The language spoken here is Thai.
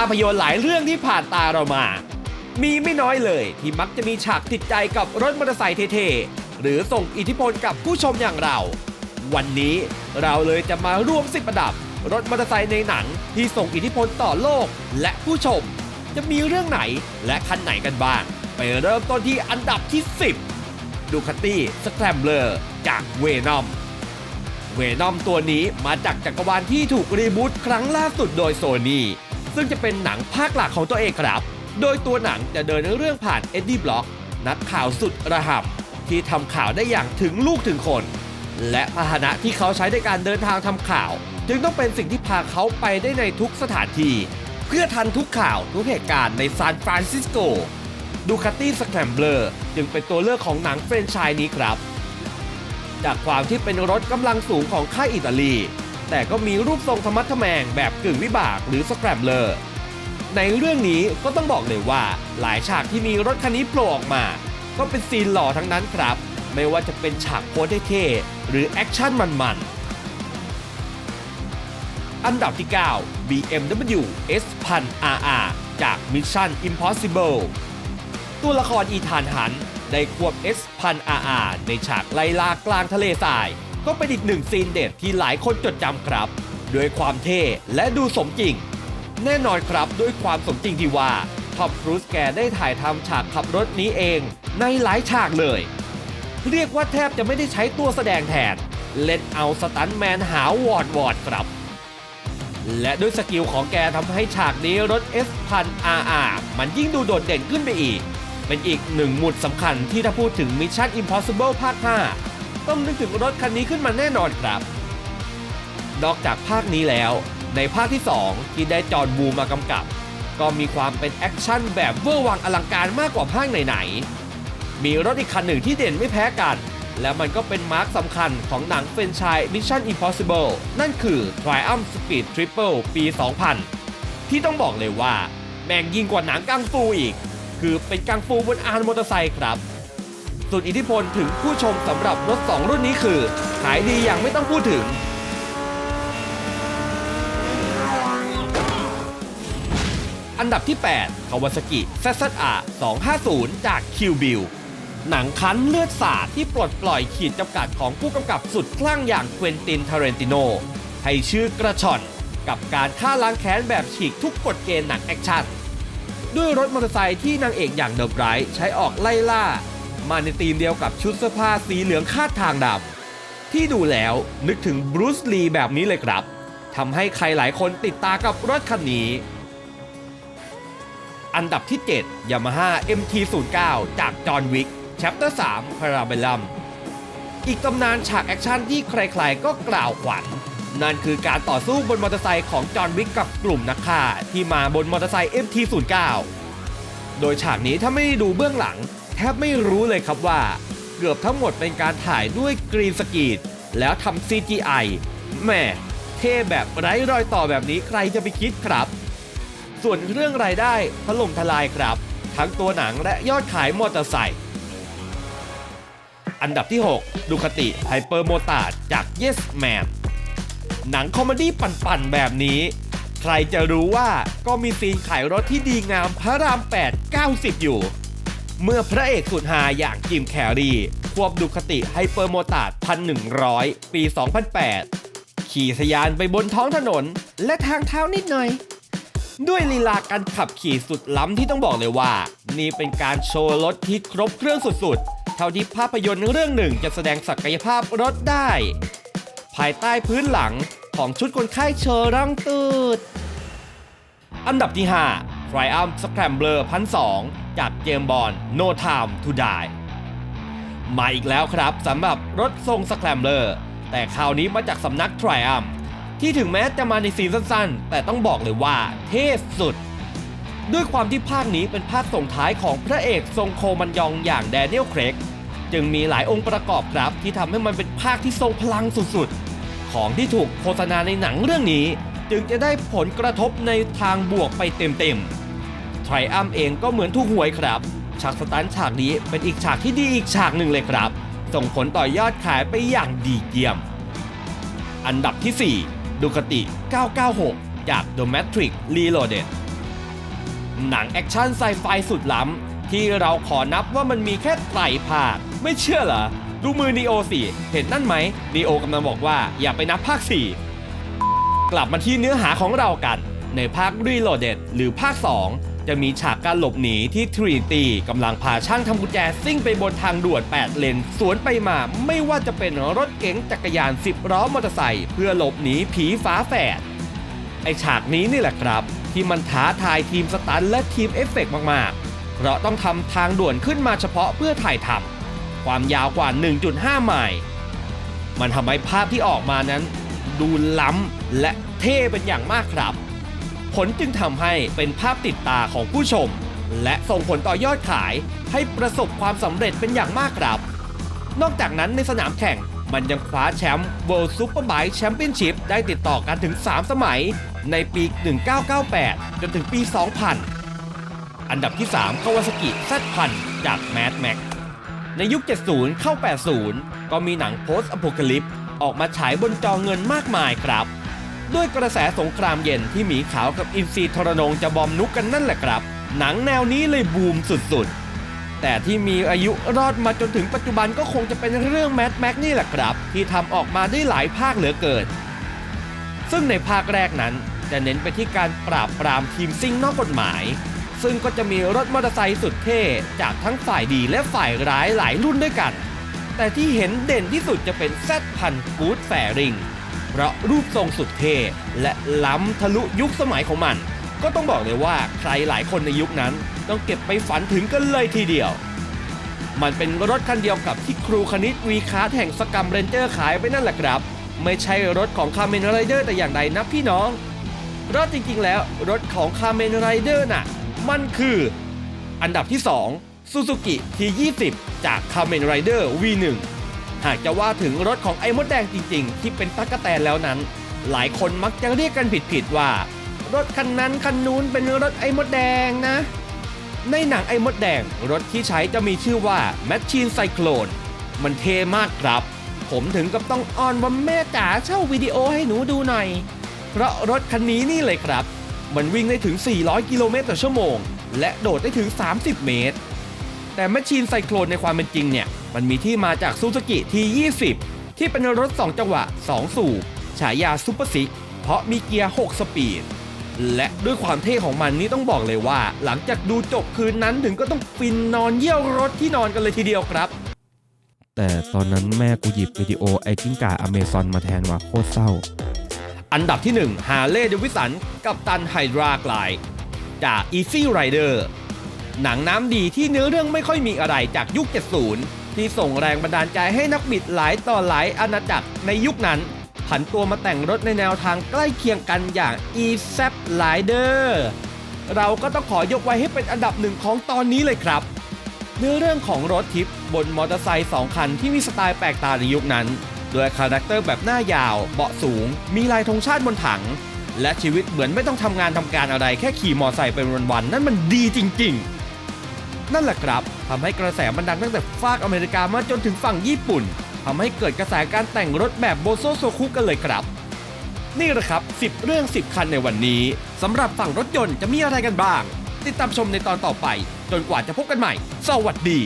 าพยนตร์หลายเรื่องที่ผ่านตาเรามา มีไม่น้อยเลยที่มักจะมีฉากติดใจกับรถมอเตอร์ไซค์เท่ๆ หรือส่งอิทธิพลกับผู้ชมอย่างเรา วันนี้เราเลยจะมาร่วมสิบประดับ รถมอเตอร์ไซค์ในหนังที่ส่งอิทธิพลต่อโลกและผู้ชม จะมีเรื่องไหนและคันไหนกันบ้าง ไปเริ่มต้นที่อันดับที่ 10 ดูคาตี้สแครมเบลอร์จากเวนอมเวนอมตัวนี้มาจากจักรวาลที่ถูกรีบูตครั้งล่าสุดโดยโซนี่ ซึ่งจะเป็นหนังภาคหลักของตัวเองครับ โดยตัวหนังจะเดินเรื่องผ่านเอ็ดดี้บล็อก นักข่าวสุดระห่ำที่ทำข่าวได้อย่างถึงลูกถึงคน และพาหนะที่เขาใช้ในการเดินทางทำข่าว จึงต้องเป็นสิ่งที่พาเขาไปได้ในทุกสถานที่ เพื่อทันทุกข่าวทุกเหตุการณ์ในซานฟรานซิสโกดูคาตี้สแครมเบลอร์จึงเป็นตัวเลือกของหนังเฟรนไชส์นี้ครับ จากความที่เป็นรถกำลังสูงของค่ายอิตาลี แต่ก็มีรูปทรงธรรมัดทแมงแบบกึ่งวิบากหรือสแครมเลอร์ในเรื่องนี้ก็ต้องบอกเลยว่าหลายฉากที่มีรถคันนี้โผล่ออกมา ก็เป็นซีนหล่อทั้งนั้นครับ ไม่ว่าจะเป็นฉากโพสเท่หรือแอคชั่นมันๆ อันดับที่ 9 BMW S 1000 RR จาก Mission Impossible ตัวละครอีธานฮันได้ควบ S พัน RR ในฉากไล่ล่ากลางทะเลทราย ก็เป็นอีกหนึ่งซีนเด็ดที่หลายคนจดจำครับ ด้วยความเท่และดูสมจริง แน่นอนครับด้วยความสมจริงที่ว่าท็อปครูซแกได้ถ่ายทำฉากขับรถนี้เองในหลายฉากเลย เรียกว่าแทบจะไม่ได้ใช้ตัวแสดงแทน เล่นเอาสตันแมนหาวอดวอดครับ และด้วยสกิลของแกทำให้ฉากนี้รถ S พัน RR มันยิ่งดูโดดเด่นขึ้นไปอีก เป็นอีกหนึ่งหมุดสำคัญที่ถ้าพูดถึง Mission Impossible ภาค 5 ต้องนึกถึงรถคันนี้ขึ้นมาแน่นอนครับ นอกจากภาคนี้แล้ว ในภาคที่ 2 ที่ได้จอห์นวูมากำกับ ก็มีความเป็นแอคชั่นแบบเวอร์วังอลังการมากกว่าภาคไหนๆมีรถอีกคันหนึ่งที่เด่นไม่แพ้กัน และมันก็เป็นมาร์คสำคัญของหนังเฟรนไชส์ Mission Impossible นั่นคือ Triumph Speed Triple ปี 2000 ที่ต้องบอกเลยว่าแม่งยิ่งกว่าหนังกังฟูอีก คือเป็นกังฟูบนอานมอเตอร์ไซค์ครับ ส่วนอิทธิพลถึงผู้ชมสำหรับรถ 2 รุ่นนี้คือ ขายดีอย่างไม่ต้องพูดถึง อันดับที่ 8 Kawasaki ZZR 250 จาก Q b i l หนังคันเลือดสาดที่ปลดปล่อยขีดจำกัดของผู้กำกับสุดคลั่งอย่างเควินตินทาเรนติโนให้ชื่อกระชอนกับการฆ่าล้างแค้นแบบฉีกทุกกฎเกณฑ์หนังแอคชั่นด้วยรถมอเตอร์ไซค์ที่นางเอกอย่างเดอะไบรท์ใช้ออกไล่ล่า มาในธีมเดียวกับชุดเสื้อผ้าสีเหลืองคาดทางดำที่ดูแล้วนึกถึงบรูซลีแบบนี้เลยครับทำให้ใครหลายคนติดตากับรถคันนี้ อันดับที่ 7 Yamaha MT09 จากจอห์นวิก Chapter 3 Parabellum อีกตำนานฉากแอคชั่นที่ใครๆก็กล่าวขวัญนั่นคือการต่อสู้บนมอเตอร์ไซค์ของจอห์นวิกกับกลุ่มนักฆ่าที่มาบนมอเตอร์ไซค์ MT09 โดยฉากนี้ถ้าไม่ได้ดูเบื้องหลัง แทบไม่รู้เลยครับว่า เกือบทั้งหมดเป็นการถ่ายด้วยกรีนสกรีนแล้วทำ CGI แหม่เท่แบบไร้รอยต่อแบบนี้ใครจะไปคิดครับ ส่วนเรื่องรายได้ถล่มทลายครับ ทั้งตัวหนังและยอดขายมอเตอร์ไซค์อันดับที่ 6 ดูคติไฮเปอร์โมตาจาก Yes Man หนังคอมเมดี้ปั่นๆ แบบนี้ ใครจะรู้ว่าก็มีซีนขายรถที่ดีงามพระราม 8 90 อยู่ เมื่อพระเอกสุดฮาอย่างจิมแคร์รีควบดูคติไฮเปอร์โมตาด1100 ปี 2008 ขี่สยานไปบนท้องถนน และทางเท้านิดหน่อย ด้วยลีลาการขับขี่สุดล้ำที่ต้องบอกเลยว่า นี่เป็นการโชว์รถที่ครบเครื่องสุดๆ เท่าที่ภาพยนตร์เรื่องหนึ่งจะแสดงศักยภาพรถได้ ภายใต้พื้นหลังของชุดคนไข้เชอรังตืด อันดับที่ 5 Triumph Scrambler 1002 จากเจมบอล No Time to Die มาอีกแล้วครับสำหรับรถทรงสแครมเลอร์แต่คราวนี้มาจากสำนัก Triumph ที่ถึงแม้จะมาในซีนสั้นๆ แต่ต้องบอกเลยว่าเท่สุด ด้วยความที่ภาคนี้เป็นภาคส่งท้ายของพระเอกทรงโคมันยองอย่างแดเนียลเครกจึงมีหลายองค์ประกอบครับที่ทำให้มันเป็นภาคที่ทรงพลังสุดๆ ของที่ถูกโฆษณาในหนังเรื่องนี้ จึงจะได้ผลกระทบในทางบวกไปเต็มๆ ทรอัมเองก็เหมือนถูกหวยครับ ฉากสตันฉากนี้เป็นอีกฉากที่ดีอีกฉากหนึ่งเลยครับ ส่งผลต่อยอดขายไปอย่างดีเยี่ยม อันดับที่ 4 ดูคติ 996 จาก The Matrix Reloaded หนังแอคชั่นไซไฟสุดล้ำ ที่เราขอนับว่ามันมีแค่ไตรภาค ไม่เชื่อเหรอ ดูมือนีโอสิเห็นนั่นไหมนีโอกำลังบอกว่าอย่าไปนับภาค 4 กลับมาที่เนื้อหาของเรากัน ในภาค Reloaded หรือภาค 2 จะมีฉากการหลบหนีที่ทรีตีกำลังพาช่างทำกุญแจซิ่งไปบนทางด่วน 8 เลน สวนไปมาไม่ว่าจะเป็นรถเก๋งจักรยาน 10ล้อมอเตอร์ไซค์เพื่อหลบหนีผีฝาแฝดไอฉากนี้นี่แหละครับ ที่มันท้าทายทีมสตันและทีมเอฟเฟกต์มากๆ เพราะต้องทำทางด่วนขึ้นมาเฉพาะเพื่อถ่ายทำความยาวกว่า 1.5 ไมล์มันทำให้ภาพที่ออกมานั้น ดูล้ำและเท่เป็นอย่างมากครับ ผลจึงทำให้เป็นภาพติดตาของผู้ชม และส่งผลต่อยอดขายให้ประสบความสำเร็จเป็นอย่างมากครับ นอกจากนั้นในสนามแข่งมันยังคว้าแชมป์ World Superbike Championship ได้ติดต่อกันถึง 3 สมัย ในปี 1998 จนถึงปี 2000 อันดับที่3 Kawasaki Z1000 จาก Mad Max ในยุค 70 เข้า 80 ก็มีหนัง Post Apocalypse ออกมาฉายบนจอเงินมากมายครับ ด้วยกระแสสงครามเย็นที่หมีขาวกับอินทรีทรนงจะบอมนุกกันนั่นแหละครับ หนังแนวนี้เลยบูมสุดๆ แต่ที่มีอายุรอดมาจนถึงปัจจุบันก็คงจะเป็นเรื่องแม d แม็กนี่แหละครับ ที่ทำออกมาได้หลายภาคเหลือเกิน ซึ่งในภาคแรกนั้นจะเน้นไปที่การปราบปรามทีมซิ่งนอกกฎหมาย ซึ่งก็จะมีรถมอเตอร์ไซค์สุดเท่จากทั้งฝ่ายดีและฝ่ายร้ายหลายรุ่นด้วยกัน แต่ที่เห็นเด่นที่สุดจะเป็น Z1000 กูดแฟริง เพราะรูปทรงสุดเท่และล้ำทะลุยุคสมัยของมัน ก็ต้องบอกเลยว่าใครหลายคนในยุคนั้น ต้องเก็บไปฝันถึงกันเลยทีเดียว มันเป็นรถคันเดียวกับที่ครูคณิตวีคาร์แห่งสกัมเรนเจอร์ขายไปนั่นแหละครับ ไม่ใช่รถของคาเมนไรเดอร์แต่อย่างใดนะพี่น้องรถจริงๆ แล้วรถของคาเมนไรเดอร์น่ะ มันคือ อันดับที่2 Suzuki T20 จาก Kamen Rider V1 หากจะว่าถึงรถของไอ้มดแดงจริงๆ ที่เป็นตั๊กแตนแล้วนั้น หลายคนมักจะเรียกกันผิดๆว่า รถคันนั้นคันนู้นเป็นรถไอ้มดแดงนะ ในหนังไอ้มดแดงรถที่ใช้จะมีชื่อว่า Machine Cyclone มันเท่มากครับ ผมถึงกับต้องอ้อนว่าแม่จ๋าเช่าวิดีโอให้หนูดูหน่อยเพราะรถคันนี้นี่เลยครับ มันวิ่งได้ถึง 400 กิโลเมตรต่อชั่วโมง และโดดได้ถึง 30 เมตร แต่แมชชีนไซโคลนในความเป็นจริงเนี่ย มันมีที่มาจากซูซูกิที20 ที่เป็นรถ 2 จังหวะ 2 สูบฉายาซูเปอร์ซิกเพราะมีเกียร์ 6 สปีด และด้วยความเท่ของมันนี่ต้องบอกเลยว่า หลังจากดูจบคืนนั้นถึงก็ต้องฟินนอนเยี่ยวรถที่นอนกันเลยทีเดียวครับ แต่ตอนนั้นแม่กูหยิบวิดีโอไอ้กิ้งก่าอเมซอนมาแทนว่ะโคตรเศร้า อันดับที่1ฮาร์เลย์เดวิสันกับตันไฮดราไกลจาก Easy Rider หนังน้ำดีที่เนื้อเรื่องไม่ค่อยมีอะไรจากยุค 70 ที่ส่งแรงบันดาลใจให้นักบิดหลายต่อหลายอาณาจักรในยุคนั้นผันตัวมาแต่งรถในแนวทางใกล้เคียงกันอย่าง e z a p Rider เราก็ต้องขอยกไว้ให้เป็นอันดับหนึ่งของตอนนี้เลยครับ เนื้อเรื่องของรถทิปบนมอเตอร์ไซค์สองคันที่มีสไตล์แปลกตาในยุคนั้นโดยคาแรคเตอร์แบบหน้ายาว เบาะสูง มีลายธงชาติบนถัง และชีวิตเหมือนไม่ต้องทำงานทำการอะไรแค่ขี่มอเตอร์ไซค์เป็นวันๆนั่นมันดีจริง ๆ นั่นแหละครับทำให้กระแสมันดังตั้งแต่ฝากอเมริกามาจนถึงฝั่งญี่ปุ่นทำให้เกิดกระแสการแต่งรถแบบโบโซโซคุกันเลยครับ นี่แหละครับ 10 เรื่อง 10 คันในวันนี้สำหรับฝั่งรถยนต์จะมีอะไรกันบ้าง ติดตามชมในตอนต่อไป จนกว่าจะพบกันใหม่ สวัสดี